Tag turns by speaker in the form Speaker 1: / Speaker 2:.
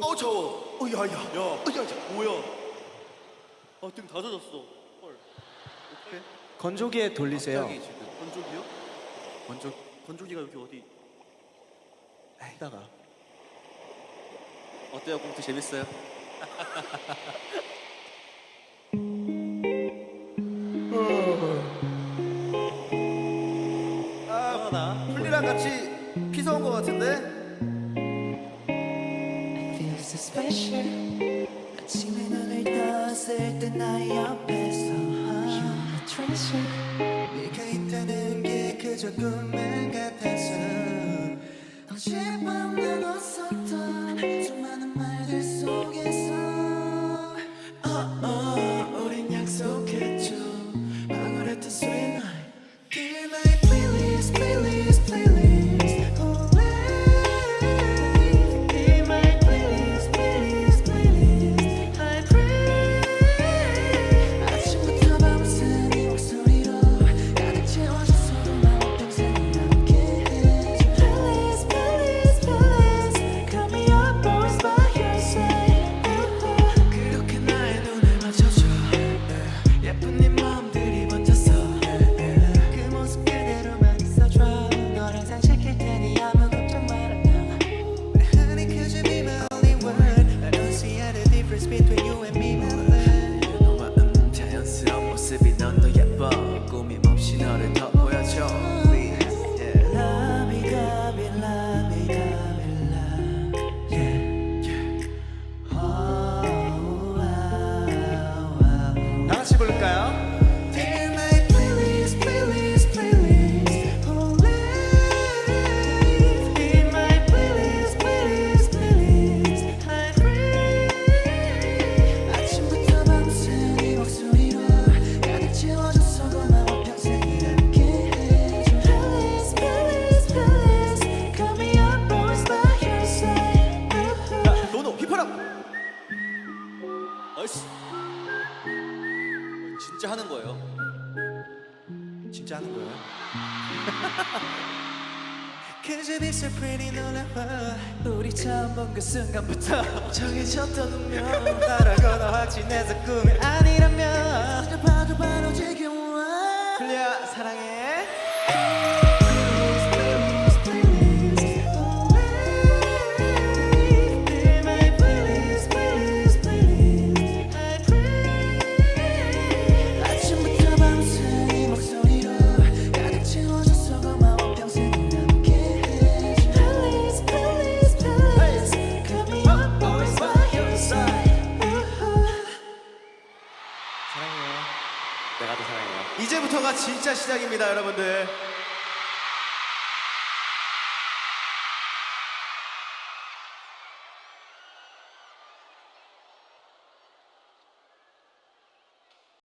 Speaker 1: 어 저어 어, 야 야
Speaker 2: 야,
Speaker 1: 어, 야, 야.
Speaker 2: 뭐야? 아, 등 다 젖었어. 헐. 어떡해?
Speaker 3: 건조기에 돌리세요.
Speaker 1: 갑자기 지금
Speaker 2: 건조기요?
Speaker 1: 먼저
Speaker 2: 건조기가 여기 어디?
Speaker 3: 이따가.
Speaker 2: 어때요? 공트 재밌어요?
Speaker 1: 아 플리랑 같이 피서 온거 같은데
Speaker 4: I feel so special. 아침에 눈을 떴을 때 나의 옆에서 You're my treasure 네가 있다는 게 그저 꿈만 같아서 어젯밤 나눴었
Speaker 1: 야 노노 힙합
Speaker 2: 아이씨. 진짜 하는 거예요.
Speaker 3: 진짜 하는 거예요?
Speaker 4: Cause you be so pretty 놀라워 우리 처음 본 그 순간부터 정해졌던 운명
Speaker 3: 나라고 너 확신해서 꿈이 아니라면
Speaker 1: 진짜 시작입니다 여러분들